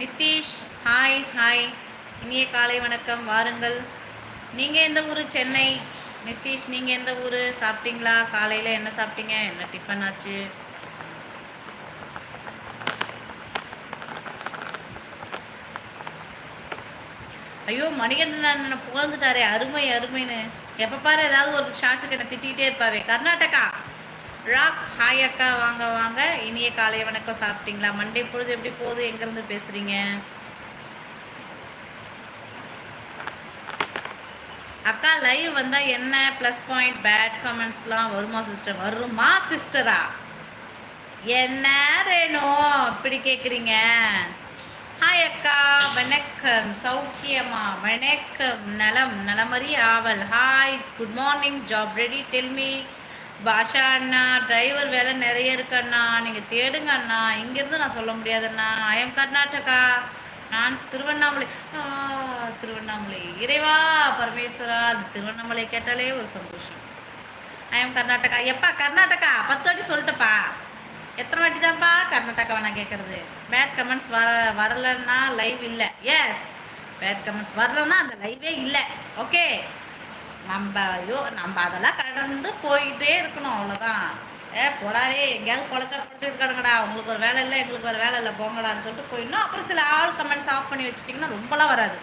Nitish hi hi. இனிய காலை வணக்கம். வாருங்கள். நீங்கள் எந்த ஊர்? சென்னை. நிதிஷ் நீங்கள் எந்த ஊர்? சாப்பிட்டீங்களா? காலையில் என்ன சாப்பிட்டீங்க? என்ன டிஃபன் ஆச்சு? ஐயோ மணிகண்டன் புகழ்ந்துட்டாரே. அருமை அருமைன்னு. எப்போ பாரு ஏதாவது ஒரு ஷார்ட்ஸுக்கு என்னை திட்டிகிட்டே இருப்பாவே. கர்நாடகா. ராக் ஹாய் அக்கா வாங்க வாங்க. இனிய காலை வணக்கம். சாப்பிட்டீங்களா? மண்டே பொழுது எப்படி போகுது? எங்கேருந்து பேசுகிறீங்க அக்கா லைவ் வந்தால் என்ன? ப்ளஸ் பாயிண்ட் பேட் கமெண்ட்ஸ்லாம் வருமா சிஸ்டர் வருமா சிஸ்டரா என்ன ரேணும் இப்படி கேட்குறீங்க ஹாய் அக்கா வணக்கம். சௌக்கியமா? வணக்கம். நலம் நலமறி ஆவல். Hi good morning job ready tell me Basha அண்ணா டிரைவர் வேலை நிறைய இருக்கு அண்ணா. நீங்கள் தேடுங்க அண்ணா. இங்கேருந்து நான் சொல்ல முடியாதுண்ணா ஐ எம் கர்நாடகா நான் திருவண்ணாமலை. திருவண்ணாமலை. இறைவா பரமேஸ்வரா. அந்த திருவண்ணாமலை கேட்டாலே ஒரு சந்தோஷம். ஐ எம் கர்நாடகா எப்பா கர்நாடகா பத்து வாட்டி சொல்லிட்டப்பா எத்தனை வாட்டி தான்ப்பா கர்நாடகாவை நான் கேட்குறது? பேட் கமெண்ட்ஸ் வர வரலன்னா லைவ் இல்லை. எஸ் பேட் கமெண்ட்ஸ் வரலன்னா அந்த லைவே இல்லை. ஓகே நம்ம ஐயோ நம்ம அதெல்லாம் கடந்து போயிட்டே இருக்கணும் அவ்வளோதான் ஏ போடாடே எங்கேயாவது பொழைச்சா பிடிச்சிருக்கானுங்கடா. உங்களுக்கு ஒரு வேலை இல்லை எங்களுக்கு ஒரு வேலை இல்லை போங்கடான்னு சொல்லிட்டு போயிடணும். அப்புறம் சில ஆள் கமெண்ட்ஸ் ஆஃப் பண்ணி வச்சிட்டிங்கன்னா ரொம்பலாம் வராது.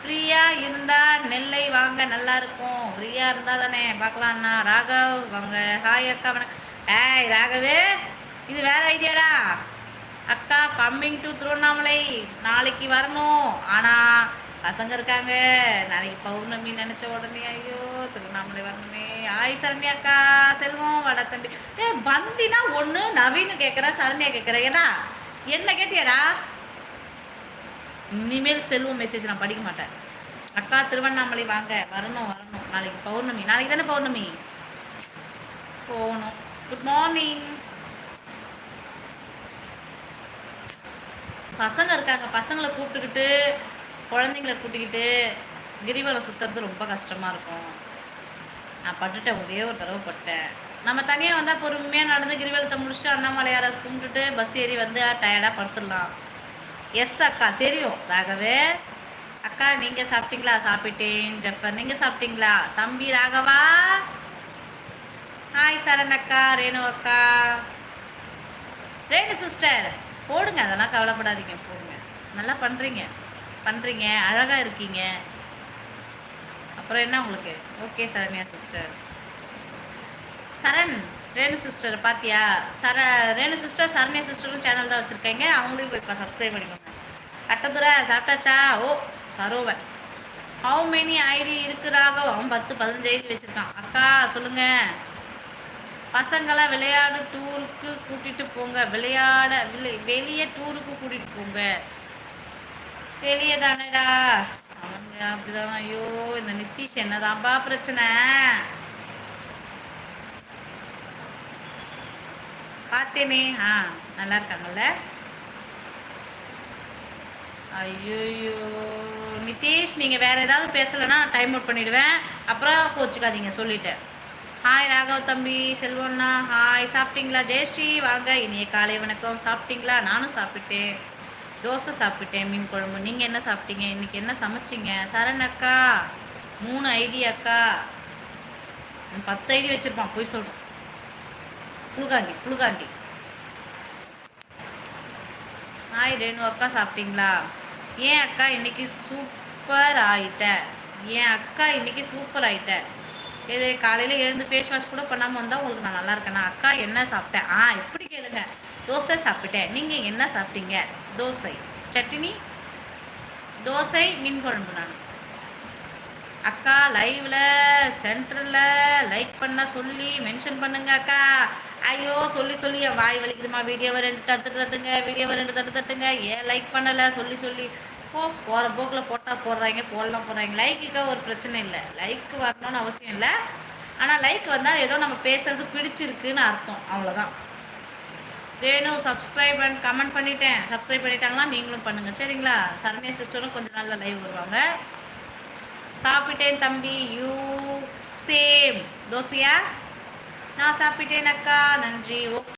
ஃப்ரீயாக இருந்தால் நெல்லை வாங்க நல்லா இருக்கும். ஃப்ரீயாக இருந்தால் தானே பார்க்கலாம்ண்ணா ராகவ் வாங்க. ஹாய் அக்கா வணக்கம் ஏய் ராகவே இது வேற ஐடியாடா. அக்கா கம்மிங் டு திருவண்ணாமலை. நாளைக்கு வரணும். ஆனால் பசங்க இருக்காங்க. நாளைக்கு பௌர்ணமி நினச்ச உடனே ஐயோ திருவண்ணாமலை வரணுமே. ஆய் சரண்யா அக்கா செல்வம் வட தம்பி. ஏ வந்தினா ஒன்று நவீன் கேட்குற சரண்யா கேட்குற ஏடா என்ன கேட்டியாடா? இனிமேல் செல்வம் மெசேஜ் நான் படிக்க மாட்டேன். அக்கா திருவண்ணாமலை வாங்க. வரணும் வரணும். நாளைக்கு பௌர்ணமி. நாளைக்கு தானே பௌர்ணமி? போகணும். குட் மார்னிங் பசங்க இருக்காங்க. பசங்களை கூப்பிட்டுக்கிட்டு குழந்தைங்கள கூட்டிக்கிட்டு கிரிவலம் சுற்றுறது ரொம்ப கஷ்டமாக இருக்கும். நான் பட்டுட்டேன் ஒரே ஒரு தடவை பட்டேன் நம்ம தனியாக வந்தால் பொறுமையாக நடந்து கிரிவலத்தை முடிச்சுட்டு அண்ணாமலையாரை கும்பிட்டுட்டு பஸ் ஏறி வந்து டயர்டாக படுத்துடலாம். எஸ் அக்கா தெரியும். ராகவே அக்கா நீங்கள் சாப்பிட்டீங்களா? சாப்பிட்டேன் ஜஃபர். நீங்கள் சாப்பிட்டீங்களா? தம்பி ராகவா? ஹாய் சரண் அக்கா ரேணு அக்கா. ரேணு சிஸ்டர் போடுங்க. அதெல்லாம் கவலைப்படாதீங்க போடுங்க. நல்லா பண்ணுறீங்க பண்ணுறீங்க அழகாக இருக்கீங்க. அப்புறம் என்ன உங்களுக்கு? Okay Saranya sister Saran Renu sister பாத்தியா? சர ரேணு சிஸ்டர் சரண்யா சிஸ்டரும் சேனல் தான் வச்சுருக்கேங்க. அவங்களையும் போய் இப்போ சப்ஸ்கிரைப் பண்ணிக்கோங்க. கட்டதுரை சாப்பிட்டாச்சா? ஓ சரோவன் ஹவு மெனி ஐடி இருக்குறாக அவன் பத்து பதினஞ்சு ஐடி வச்சுருக்கான். அக்கா சொல்லுங்கள் பசங்களாம் விளையாடு டூருக்கு கூட்டிகிட்டு போங்க. விளையாட வெளியே டூருக்கு கூட்டிகிட்டு போங்க. வெளியே தானேடா அவங்க அப்படிதான். ஐயோ இந்த நிதிஷ் என்னதான்பா பிரச்சனை? பார்த்தேனே ஆ நல்லா இருக்காங்கல்ல? ஐயோயோ. நிதிஷ் நீங்கள் வேறு ஏதாவது பேசலைன்னா டைம் அவுட் பண்ணிவிடுவேன் அப்புறம் கோச்சுக்காதீங்க சொல்லிட்டேன். ஹாய் ராகவ் தம்பி செல்வண்ணா ஹாய் சாப்பிட்டீங்களா? ஜெயஸ்ரீ வாங்க. இனிய காலை வணக்கம். சாப்பிட்டீங்களா? நானும் சாப்பிட்டேன். தோசை சாப்பிட்டேன் மீன் குழம்பு. நீங்கள் என்ன சாப்பிட்டீங்க? இன்றைக்கி என்ன சமைச்சிங்க? சரண் அக்கா மூணு ஐடி அக்கா. பத்து ஐடி வச்சுருப்பான் போய் சொல்கிறேன் புழுகாண்டி புழுகாண்டி. ஹாய் ரேணு அக்கா சாப்பிட்டீங்களா? ஏன் அக்கா இன்னைக்கு சூப்பர் ஆயிட்ட ஏன் அக்கா இன்னைக்கு சூப்பர் ஆயிட்ட இது காலையில் எழுந்து ஃபேஸ் வாஷ் கூட பண்ணாமல் வந்தால் உங்களுக்கு நான் நல்லா இருக்கேனா? அக்கா என்ன சாப்பிட்டேன்? ஆ இப்படி கேளுங்க. தோசை சாப்பிட்டேன். நீங்கள் என்ன சாப்பிட்டீங்க? தோசை. சட்னி தோசை மீன் குழம்பு நான். அக்கா லைவில் சென்டரில் லைக் பண்ண சொல்லி மென்ஷன் பண்ணுங்க அக்கா. ஐயோ சொல்லி சொல்லி என் வாய் வலிக்குதுமா. வீடியோவை ரெண்டு தட்டு தட்டுங்க. வீடியோவை ரெண்டு தட்டு தட்டுங்க. ஏன் லைக் பண்ணலை? சொல்லி சொல்லி. போ போகிற போக்கில் போட்டால் போடுறாங்க போடலாம் போடுறாங்க. லைக்குக்கு ஒரு பிரச்சனை இல்லை. லைக்கு வரணும்னு அவசியம் இல்லை. ஆனால் லைக் வந்தால் ஏதோ நம்ம பேசுறது பிடிச்சிருக்குன்னு அர்த்தம். அவ்வளோதான் ரேணு சப்ஸ்கிரைப் அண்ட் கமெண்ட் பண்ணிட்டேன். சப்ஸ்கிரைப் பண்ணிட்டாங்களா நீங்களும் பண்ணுங்கள் சரிங்களா? சரண்யா சிஸ்டரும் கொஞ்ச நாளில் லைவ் வருவாங்க. சாப்பிட்டேன் தம்பி யூ சேம் தோசையா? நான் சாப்பிட்டேன் அக்கா. நன்றி. ஓகே